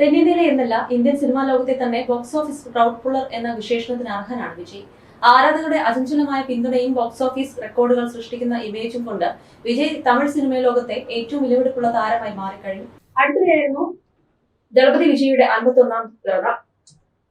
തെന്നിന്ത്യയിലെ എന്നല്ല Indian cinema ലോകത്തെ തന്നെ ബോക്സ് ഓഫീസ് ക്രൗഡ് പുള്ളർ എന്ന വിശേഷണത്തിന് അർഹനാണ് വിജയ്. ആരാധകരുടെ അചഞ്ചലമായ പിന്തുണയും ബോക്സ് ഓഫീസ് റെക്കോർഡുകൾ സൃഷ്ടിക്കുന്ന ഇമേജും കൊണ്ട് വിജയ് തമിഴ് സിനിമാ ലോകത്തെ ഏറ്റവും വിലപിടിപ്പുള്ള താരമായി മാറിക്കഴിഞ്ഞു. അടുത്തിടെയായിരുന്നു ദളപതി വിജയുടെ അൻപത്തൊന്നാം പിറന്നാൾ.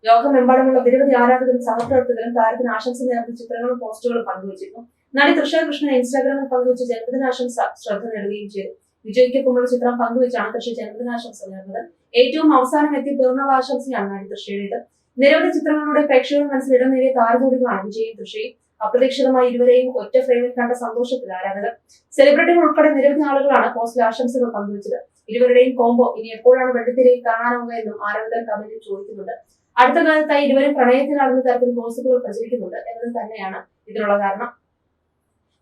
ലോകമെമ്പാടുമുള്ള നിരവധി ആരാധകരും സഹപ്രവർത്തകരും താരത്തിന് ആശംസ നേർന്ന ചിത്രങ്ങളും പോസ്റ്റുകളും പങ്കുവച്ചിരുന്നു. നടി തൃഷ കൃഷ്ണൻ ഇൻസ്റ്റാഗ്രാമിൽ പങ്കുവച്ച ജന്മദിനാശംസ ശ്രദ്ധ നേടുകയും ചെയ്തു. വിജയ്ക്കൊപ്പമുള്ള ചിത്രം പങ്കുവെച്ചാണ് തൃശ ജന്മദിനാശംസ നേർന്നത്. ഏറ്റവും അവസാനം എത്തി പിറന്നാൾ ആശംസയാണ് നടി തൃഷയുടേത് നിരവധി ചിത്രങ്ങളുടെ പ്രേക്ഷകരുടെ മനസ്സിൽ ഇടം നേടിയ താരജോഡികളാണ് വിജയും തൃഷയും അപ്രതീക്ഷിതമായി ഇരുവരെയും ഒറ്റ ഫ്രെയിമിൽ കണ്ട സന്തോഷത്തിൽ ആരാധകർ. സെലിബ്രിറ്റികൾ ഉൾപ്പെടെ നിരവധി ആളുകളാണ് പോസ്റ്റിൽ ആശംസകൾ പങ്കുവച്ചത്. ഇരുവരുടെയും കോംബോ ഇനി എപ്പോഴാണ് വെള്ളിത്തിരയിൽ കാണാനാവുക എന്നും ആരാധകർ കമന്റിൽ ചോദിക്കുന്നുണ്ട്. അടുത്ത കാലത്തായി ഇരുവരും പ്രണയത്തിലാണെന്ന തരത്തിൽ പോസ്റ്റുകൾ പ്രചരിക്കുന്നുണ്ട് എന്നത് തന്നെയാണ് ഇതിനുള്ള കാരണം.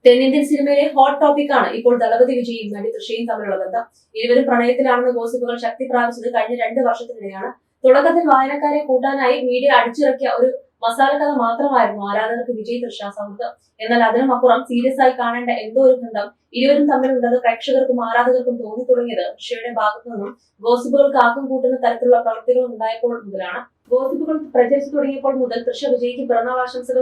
തെന്നിന്ത്യൻ സിനിമയിലെ ഹോട്ട് ടോപ്പിക്കാണ് ഇപ്പോൾ ദളപതി വിജയും നടി തൃശയും തമ്മിലുള്ള ബന്ധം. ഇരുവരും പ്രണയത്തിലാണെന്ന ഗോസിപ്പുകൾ ശക്തി പ്രാപിച്ചത് കഴിഞ്ഞ രണ്ട് വർഷത്തിനിടെയാണ്. തുടക്കത്തിൽ വായനക്കാരെ കൂട്ടാനായി മീഡിയ അടിച്ചിറക്കിയ ഒരു മസാല കഥ മാത്രമായിരുന്നു ആരാധകർക്ക് വിജയ് തൃഷ സൗഹൃദം. എന്നാൽ അതിനുമപ്പുറം സീരിയസ് ആയി കാണേണ്ട എന്തോ ഒരു ബന്ധം ഇരുവരും തമ്മിലുണ്ടെന്ന് പ്രേക്ഷകർക്കും ആരാധകർക്കും തോന്നി തുടങ്ങിയത് ഋഷയുടെ ഭാഗത്തു നിന്നും ഗോസിപ്പുകൾക്ക് ആക്കം കൂട്ടുന്ന തരത്തിലുള്ള പ്രവൃത്തികൾ ഉണ്ടായപ്പോൾ മുതലാണ്. ഗോസിപ്പുകൾ പ്രചരിച്ചു തുടങ്ങിയപ്പോൾ മുതൽ തൃശ വിജയ്ക്ക് പിറന്നാൾ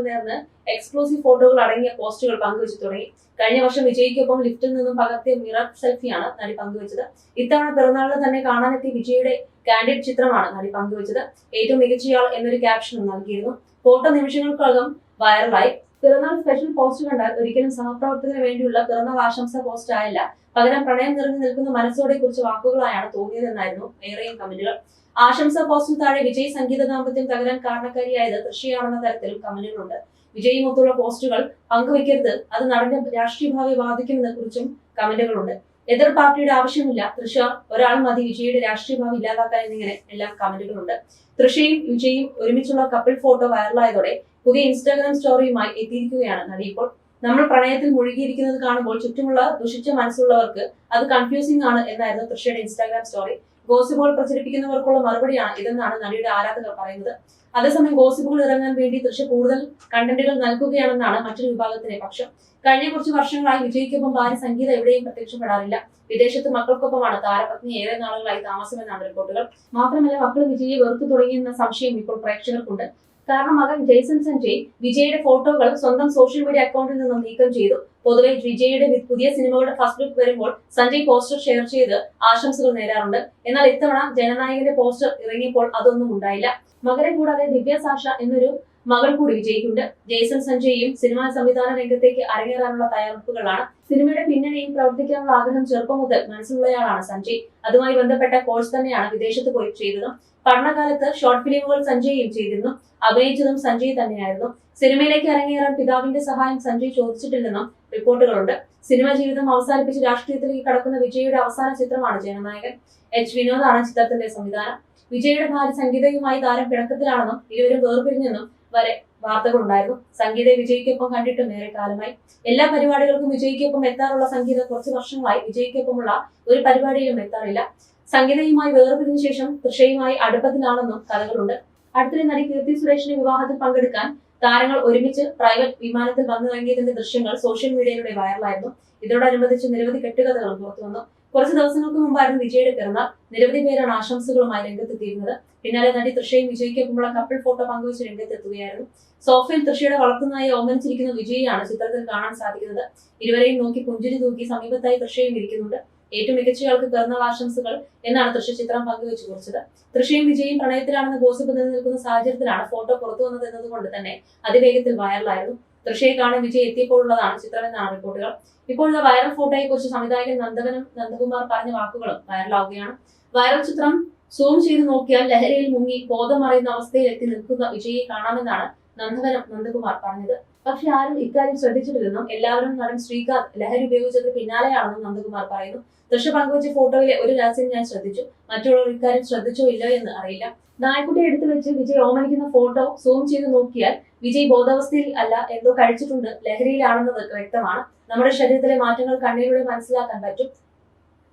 നേർന്ന് എക്സ്ക്ലൂസീവ് ഫോട്ടോകൾ അടങ്ങിയ പോസ്റ്റുകൾ പങ്കുവച്ചു തുടങ്ങി. കഴിഞ്ഞ വർഷം വിജയ്ക്കൊപ്പം ലിഫ്റ്റിൽ നിന്നും പകർത്തിയ മിറർ സെൽഫിയാണ് നടി പങ്കുവച്ചത്. ഇത്തവണ പിറന്നാളിന് തന്നെ കാണാനെത്തിയ വിജയുടെ കാൻഡിഡ് ചിത്രമാണ് നടി പങ്കുവച്ചത്. ഏറ്റവും മികച്ചയാൾ എന്നൊരു ക്യാപ്ഷനും നൽകിയിരുന്നു. ഫോട്ടോ നിമിഷങ്ങൾക്കകം വൈറലായി പിറന്നാൾ സ്പെഷ്യൽ പോസ്റ്റ് കണ്ടാൽ ഒരിക്കലും സഹപ്രവർത്തകന് വേണ്ടിയുള്ള പിറന്നാൾ ആശംസ പോസ്റ്റ് ആയല്ല. പകരം പ്രണയം നിറഞ്ഞു നിൽക്കുന്ന മനസ്സോടെ കുറിച്ച് വാക്കുകളായാണ് തോന്നിയതെന്നായിരുന്നു ഏറെയും കമന്റുകൾ. ആശംസ പോസ്റ്റിന് താഴെ വിജയ് സംഗീത ദാമ്പത്യം തകരാൻ കാരണക്കാരിയായത് തൃശിയാണെന്ന തരത്തിലും കമന്റുകളുണ്ട്. വിജയുമൊത്തുള്ള പോസ്റ്റുകൾ പങ്കുവയ്ക്കരുത് അത് നടന്റെ രാഷ്ട്രീയ ഭാവി ബാധിക്കുമെന്ന കുറിച്ചും കമന്റുകളുണ്ട്. എതിർ പാർട്ടിയുടെ ആവശ്യമില്ല. തൃശ ഒരാൾ മതി വിജയുടെ രാഷ്ട്രീയ ഭാവി ഇല്ലാതാക്കാൻ എന്നിങ്ങനെ എല്ലാം കമന്റുകളുണ്ട്. തൃശയും വിജയും ഒരുമിച്ചുള്ള കപ്പിൾ ഫോട്ടോ വൈറലായതോടെ പുതിയ ഇൻസ്റ്റാഗ്രാം സ്റ്റോറിയുമായി എത്തിയിരിക്കുകയാണ് നടി. ഇപ്പോൾ നമ്മൾ പ്രണയത്തിൽ മുഴുകിയിരിക്കുന്നത് കാണുമ്പോൾ ചുറ്റുമുള്ള ദുഷിച്ച മനസ്സുള്ളവർക്ക് അത് കൺഫ്യൂസിംഗ് ആണ് എന്നായിരുന്നു തൃശയുടെ ഇൻസ്റ്റാഗ്രാം സ്റ്റോറി ഗോസിപ്പുകൾ പ്രചരിപ്പിക്കുന്നവർക്കുള്ള മറുപടിയാണ് ഇതെന്നാണ് നടിയുടെ ആരാധകർ പറയുന്നത്. അതേസമയം ഗോസിപ്പുകൾ ഇറങ്ങാൻ വേണ്ടി തൃശ കൂടുതൽ കണ്ടന്റുകൾ നൽകുകയാണെന്നാണ് മറ്റൊരു വിഭാഗത്തിന്റെ പക്ഷം. കഴിഞ്ഞ കുറച്ച് വർഷങ്ങളായി വിജയ്ക്കൊപ്പം ഭാര്യ സംഗീത എവിടെയും പ്രത്യക്ഷപ്പെടാറില്ല വിദേശത്ത് മക്കൾക്കൊപ്പമാണ് താരപത്നി ഏറെ നാളുകളായി താമസമെന്നാണ് റിപ്പോർട്ടുകൾ. മാത്രമല്ല മക്കൾ വിജയെ വെറുത്തു തുടങ്ങിയെന്ന സംശയം ഇപ്പോൾ പ്രേക്ഷകർക്കുണ്ട്. കാരണം മകൻ ജെയ്സൺ സഞ്ജയ് വിജയുടെ ഫോട്ടോകൾ സ്വന്തം സോഷ്യൽ മീഡിയ അക്കൗണ്ടിൽ നിന്നും നീക്കം ചെയ്തു. പൊതുവെ വിജയുടെ പുതിയ സിനിമകളുടെ ഫസ്റ്റ് ലുക്ക് വരുമ്പോൾ സഞ്ജയ് പോസ്റ്റർ ഷെയർ ചെയ്ത് ആശംസകൾ നേരാറുണ്ട്. എന്നാൽ ഇത്തവണ ജനനായകന്റെ പോസ്റ്റർ ഇറങ്ങിയപ്പോൾ അതൊന്നും ഉണ്ടായില്ല. മകനെ കൂടാതെ ദിവ്യ സാഷ എന്നൊരു മകൾ കൂടി വിജയിക്കുണ്ട് ജെയ്സൺ സഞ്ജയും സിനിമാ സംവിധാന രംഗത്തേക്ക് അരങ്ങേറാനുള്ള തയ്യാറെടുപ്പുകളാണ്. സിനിമയുടെ പിന്നണിയിൽ പ്രവർത്തിക്കാനുള്ള ആഗ്രഹം ചെറുപ്പം മുതൽ മനസ്സിലുള്ളയാളാണ് സഞ്ജയ്. അതുമായി ബന്ധപ്പെട്ട കോഴ്സ് തന്നെയാണ് വിദേശത്ത് പോയി ചെയ്തതും. പഠനകാലത്ത് ഷോർട്ട് ഫിലിമുകൾ സഞ്ജയും ചെയ്തിരുന്നു. അഭിനയിച്ചതും സഞ്ജയ് തന്നെയായിരുന്നു. സിനിമയിലേക്ക് അരങ്ങേറാൻ പിതാവിന്റെ സഹായം സഞ്ജയ് ചോദിച്ചിട്ടില്ലെന്നും റിപ്പോർട്ടുകളുണ്ട്. സിനിമ ജീവിതം അവസാനിപ്പിച്ച് രാഷ്ട്രീയത്തിലേക്ക് കടക്കുന്ന വിജയുടെ അവസാന ചിത്രമാണ് ജനനായകൻ. എച്ച്. വിനോദാണ് ചിത്രത്തിന്റെ സംവിധാനം. വിജയുടെ ഭാര്യ സംഗീതയുമായി താരം പിണക്കത്തിലാണെന്നും ഇരുവരും വേർപിരിഞ്ഞെന്നും വരെ വാർത്തകളുണ്ടായിരുന്നു. സംഗീത വിജയ്ക്കൊപ്പം കണ്ടിട്ടും ഏറെ കാലമായി. എല്ലാ പരിപാടികൾക്കും വിജയ്ക്കൊപ്പം എത്താറുള്ള സംഗീത കുറച്ച് വർഷങ്ങളായി. വിജയ്ക്കൊപ്പമുള്ള ഒരു പരിപാടിയിലും എത്താറില്ല. സംഗീതയുമായി വേർപിരിഞ്ഞ ശേഷം തൃഷയുമായി അടുപ്പത്തിലാണെന്നും കഥകളുണ്ട്. അടുത്തിടെ നടി കീർത്തി സുരേഷിന്റെ വിവാഹത്തിൽ പങ്കെടുക്കാൻ താരങ്ങൾ ഒരുമിച്ച് പ്രൈവറ്റ് വിമാനത്തിൽ വന്നിറങ്ങിയതിന്റെ ദൃശ്യങ്ങൾ സോഷ്യൽ മീഡിയയിലൂടെ വൈറലായിരുന്നു. ഇതോടനുബന്ധിച്ച് നിരവധി കെട്ടുകഥകളും പുറത്തുവന്നു. കുറച്ച് ദിവസങ്ങൾക്ക് മുമ്പായിരുന്നു വിജയുടെ പിറന്നാൾ നിരവധി പേരാണ് ആശംസകളുമായി രംഗത്തെത്തിയിരുന്നത്. പിന്നാലെ നടി തൃഷയും വിജയ്ക്കൊപ്പമുള്ള കപ്പിൾ ഫോട്ടോ പങ്കുവച്ച് രംഗത്തെത്തുകയായിരുന്നു. സോഫയിൽ തൃഷയുടെ വളർത്തുന്നായി ഓമനിച്ചിരിക്കുന്ന വിജയിയാണ് ചിത്രത്തിൽ കാണാൻ സാധിക്കുന്നത്. ഇരുവരെയും നോക്കി പുഞ്ചിരി തൂക്കി സമീപത്തായി തൃഷയും ഇരിക്കുന്നുണ്ട്. ഏറ്റവും മികച്ചയാൾക്ക് പിറന്നാൾ ആശംസകൾ എന്നാണ് തൃശ ചിത്രം പങ്കുവച്ചു കുറിച്ചത്. തൃശയും വിജയും പ്രണയത്തിലാണെന്ന് ഗോസിപ്പ് നിലനിൽക്കുന്ന സാഹചര്യത്തിലാണ് ഫോട്ടോ പുറത്തു വന്നത് എന്നതുകൊണ്ട് തന്നെ അതിവേഗത്തിൽ വൈറലായിരുന്നു തൃശയെ കാണാൻ വിജയ് എത്തിയപ്പോഴുള്ളതാണ് ചിത്രമെന്നാണ് റിപ്പോർട്ടുകൾ. ഇപ്പോഴുള്ള വൈറൽ ഫോട്ടോയെ കുറിച്ച് സംവിധായകൻ നന്ദവനം നന്ദകുമാർ പറഞ്ഞ വാക്കുകളും വൈറലാവുകയാണ് വൈറൽ ചിത്രം സൂം ചെയ്ത് നോക്കിയാൽ ലഹരിയിൽ മുങ്ങി ബോധമറിയുന്ന അവസ്ഥയിൽ എത്തി നിൽക്കുന്ന വിജയെ കാണാമെന്നാണ് നന്ദവനം നന്ദകുമാർ പറഞ്ഞത്. പക്ഷെ ആരും ഇക്കാര്യം ശ്രദ്ധിച്ചിട്ടില്ലെന്നും എല്ലാവരും നടൻ ശ്രീകാന്ത് ലഹരി ഉപയോഗിച്ചത് പിന്നാലെയാണെന്നും നന്ദകുമാർ പറയുന്നു. ദൃശ്യ പങ്കുവച്ച ഫോട്ടോയിലെ ഒരു രഹസ്യം ഞാൻ ശ്രദ്ധിച്ചു. മറ്റുള്ളവർ ഇക്കാര്യം ശ്രദ്ധിച്ചോ ഇല്ലയോ എന്ന് അറിയില്ല. നായക്കുട്ടിയെ എടുത്തു വെച്ച് വിജയ് ഓമനിക്കുന്ന ഫോട്ടോ സൂം ചെയ്ത് നോക്കിയാൽ വിജയ് ബോധാവസ്ഥയിൽ അല്ല എന്തോ കഴിച്ചിട്ടുണ്ട്. ലഹരിയിലാണെന്നത് വ്യക്തമാണ്. നമ്മുടെ ശരീരത്തിലെ മാറ്റങ്ങൾ കണ്ണിലൂടെ മനസ്സിലാക്കാൻ പറ്റും.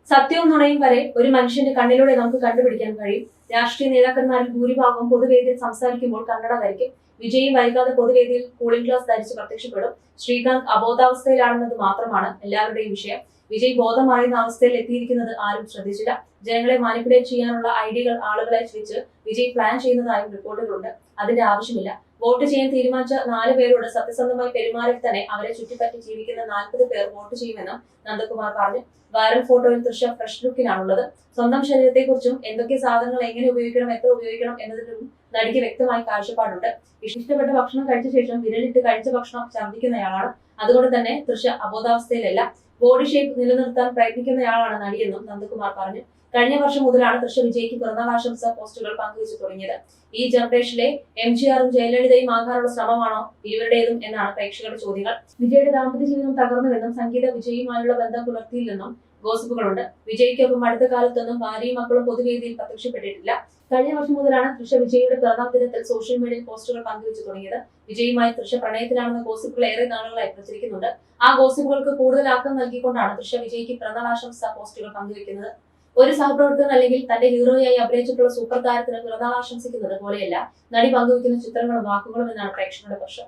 സത്യവും നുണയും വരെ ഒരു മനുഷ്യന്റെ കണ്ണിലൂടെ നമുക്ക് കണ്ടുപിടിക്കാൻ കഴിയും. രാഷ്ട്രീയ നേതാക്കന്മാരിൽ ഭൂരിഭാഗവും പൊതുവേദിയിൽ സംസാരിക്കുമ്പോൾ കണ്ണട ധരിക്കും വിജയം വൈകാതെ പൊതുവേദിയിൽ കൂളിംഗ് ഗ്ലാസ് ധരിച്ച് പ്രത്യക്ഷപ്പെടും. ശ്രീകാന്ത് അബോധാവസ്ഥയിലാണെന്നത് മാത്രമാണ് എല്ലാവരുടെയും വിഷയം. വിജയ് ബോധമായിരുന്ന അവസ്ഥയിൽ എത്തിയിരിക്കുന്നത് ആരും ശ്രദ്ധിച്ചില്ല. ജനങ്ങളെ മാനിപ്പുലേറ്റ് ചെയ്യാനുള്ള ഐഡിയകൾ ആളുകളെ വെച്ച് വിജയ് പ്ലാൻ ചെയ്യുന്നതായും റിപ്പോർട്ടുകളുണ്ട്. അതിന്റെ ആവശ്യമില്ല. വോട്ട് ചെയ്യാൻ തീരുമാനിച്ച നാല് പേരോട് സത്യസന്ധമായി പെരുമാറി തന്നെ അവരെ ചുറ്റിപ്പറ്റി ജീവിക്കുന്ന നാൽപ്പത് പേർ വോട്ട് ചെയ്യുമെന്നും നന്ദകുമാർ പറഞ്ഞു. വൈറൽ ഫോട്ടോയിൽ തൃശ ഫ്രഷ് ലുക്കിലാണുള്ളത് സ്വന്തം ശരീരത്തെക്കുറിച്ചും എന്തൊക്കെ സാധനങ്ങൾ എങ്ങനെ ഉപയോഗിക്കണം എത്ര ഉപയോഗിക്കണം എന്നതിലും നടിക്ക് വ്യക്തമായ കാഴ്ചപ്പാടുണ്ട്. ഇഷ്ടപ്പെട്ട ഭക്ഷണം കഴിച്ച ശേഷം വിരലിട്ട് കഴിച്ച ഭക്ഷണം ഛർദ്ദിക്കുന്നയാളാണ്. അതുകൊണ്ട് തന്നെ തൃശ അബോധാവസ്ഥയിലല്ല. ബോഡി ഷേപ്പ് നിലനിർത്താൻ പ്രയത്നിക്കുന്നയാളാണ് നടിയെന്നും നന്ദകുമാർ പറഞ്ഞു. കഴിഞ്ഞ വർഷം മുതലാണ് തൃശ വിജയ്ക്ക് പിറന്നാൾ ആശംസ പോസ്റ്റുകൾ പങ്കുവച്ചു തുടങ്ങിയത്. ഈ ജനറേഷനിലെ എം ജി ആറും ജയലളിതയും ആകാനുള്ള ശ്രമമാണോ ഇവരുടേതും എന്നാണ് പ്രേക്ഷകരുടെ ചോദ്യങ്ങൾ. വിജയുടെ ദാമ്പത്യ ജീവിതം തകർന്നുവെന്നും സംഗീത വിജയുമായുള്ള ബന്ധം പുലർത്തിയില്ലെന്നും ഗോസിപ്പുകളുണ്ട്. വിജയ്ക്കൊപ്പം അടുത്ത കാലത്തൊന്നും ഭാര്യയും മക്കളും പൊതുവേദിയിൽ പ്രത്യക്ഷപ്പെട്ടിട്ടില്ല. കഴിഞ്ഞ വർഷം മുതലാണ് തൃഷ വിജയുടെ പിറന്നാൾ ദിനത്തിൽ സോഷ്യൽ മീഡിയയിൽ പോസ്റ്റുകൾ പങ്കുവച്ചു തുടങ്ങിയത്. വിജയുമായി തൃഷ പ്രണയത്തിലാണെന്ന ഗോസിപ്പുകൾ ഏറെ നാളുകളായി പ്രചരിക്കുന്നുണ്ട്. ആ ഗോസിപ്പുകൾക്ക് കൂടുതൽ ആക്കം നൽകിക്കൊണ്ടാണ് തൃഷ വിജയ്ക്ക് പിറന്നാൾ ആശംസ പോസ്റ്റുകൾ പങ്കുവെക്കുന്നത്. ഒരു സഹപ്രവർത്തകൻ അല്ലെങ്കിൽ തന്റെ ഹീറോയായി അഭിനയിച്ചിട്ടുള്ള സൂപ്പർ താരത്തിന് പിറന്നാൾ ആശംസിക്കുന്നത് പോലെയല്ല നടി പങ്കുവെക്കുന്ന ചിത്രങ്ങളും വാക്കുകളും എന്നാണ് പ്രേക്ഷകരുടെ പക്ഷം.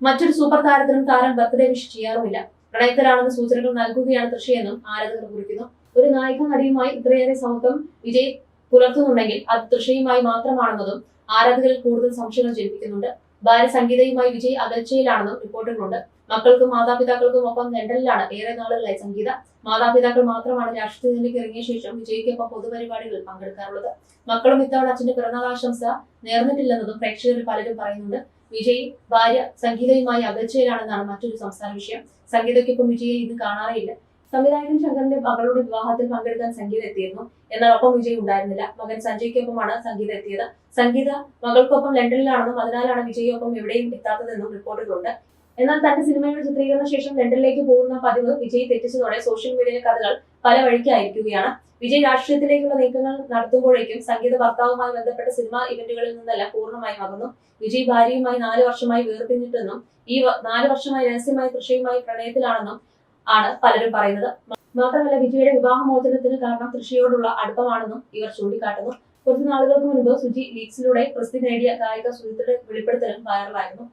മറ്റൊരു സൂപ്പർ താരത്തിനും താരം ബർത്ത്ഡേ വിഷ് ചെയ്യാറുമില്ല. പ്രണയത്തിലാണെന്ന് സൂചനകൾ നൽകുകയാണ് തൃശയെന്നും ആരാധകർ കുറിക്കുന്നു. ഒരു നായിക നടിയുമായി ഇത്രയേറെ സൗഹൃദം വിജയ് പുലർത്തുന്നുണ്ടെങ്കിൽ അത് തൃശയുമായി മാത്രമാണെന്നതും ആരാധകരിൽ കൂടുതൽ സംശയങ്ങൾ ജനിപ്പിക്കുന്നുണ്ട്. ഭാര്യ സംഗീതയുമായി വിജയ് അകൽച്ചയിലാണെന്നും റിപ്പോർട്ടുകളുണ്ട്. മക്കൾക്കും മാതാപിതാക്കൾക്കും ഒപ്പം ലണ്ടനിലാണ് ഏറെ നാളുകളായി സംഗീത. മാതാപിതാക്കൾ മാത്രമാണ് രാഷ്ട്രീയത്തിലേക്ക് ഇറങ്ങിയ ശേഷം വിജയ്ക്കൊപ്പം പൊതുപരിപാടികളിൽ പങ്കെടുക്കാറുള്ളത്. മക്കളും ഇത്തവണ അച്ഛന്റെ പിറന്നാൾ ആശംസ നേർന്നിട്ടില്ലെന്നതും പ്രേക്ഷകരിൽ പലരും പറയുന്നുണ്ട്. വിജയ് ഭാര്യ സംഗീതയുമായി അകൽച്ചയിലാണെന്നാണ് മറ്റൊരു സംസ്ഥാന വിഷയം. സംഗീതയ്ക്കൊപ്പം വിജയെ ഇത് കാണാറേയില്ല. സംവിധായകൻ ശങ്കറിന്റെ മകളുടെ വിവാഹത്തിൽ പങ്കെടുക്കാൻ സംഗീത എത്തിയിരുന്നു. എന്നാൽ ഒപ്പം വിജയ് ഉണ്ടായിരുന്നില്ല. മകൻ സഞ്ജയ്ക്കൊപ്പമാണ് സംഗീത എത്തിയത്. സംഗീത മകൾക്കൊപ്പം ലണ്ടനിലാണെന്നും അതിനാലാണ് വിജയൊപ്പം എവിടെയും എത്താത്തതെന്നും റിപ്പോർട്ടുകളുണ്ട്. എന്നാൽ തന്റെ സിനിമയുടെ ചിത്രീകരണ ശേഷം ലണ്ടനിലേക്ക് പോകുന്ന പതിവ് വിജയ് തെറ്റിച്ചതോടെ സോഷ്യൽ മീഡിയയിലെ കഥകൾ പല വഴിക്കായിരിക്കുകയാണ്. വിജയ് രാഷ്ട്രീയത്തിലേക്കുള്ള നീക്കങ്ങൾ നടത്തുമ്പോഴേക്കും സംഗീത ഭർത്താവുമായി ബന്ധപ്പെട്ട സിനിമാ ഇവന്റുകളിൽ നിന്നെല്ലാം പൂർണമായും അകന്നു. വിജയ് ഭാര്യയുമായി നാല് വർഷമായി വേർപിരിഞ്ഞിട്ടെന്നും ഈ നാല് വർഷമായി രഹസ്യമായി തൃശയുമായി പ്രണയത്തിലാണെന്നും ആണ് പലരും പറയുന്നത്. മാത്രമല്ല വിജയുടെ വിവാഹമോചനത്തിന് കാരണം തൃശയോടുള്ള അടുപ്പമാണെന്നും ഇവർ ചൂണ്ടിക്കാട്ടുന്നു. കുറച്ച് നാളുകൾക്ക് മുൻപ് സുജി ലീഗ്സിലൂടെ പ്രസിദ്ധി നേടിയ ഗായിക സുജിത്തിന്റെ വെളിപ്പെടുത്തലും വൈറലായിരുന്നു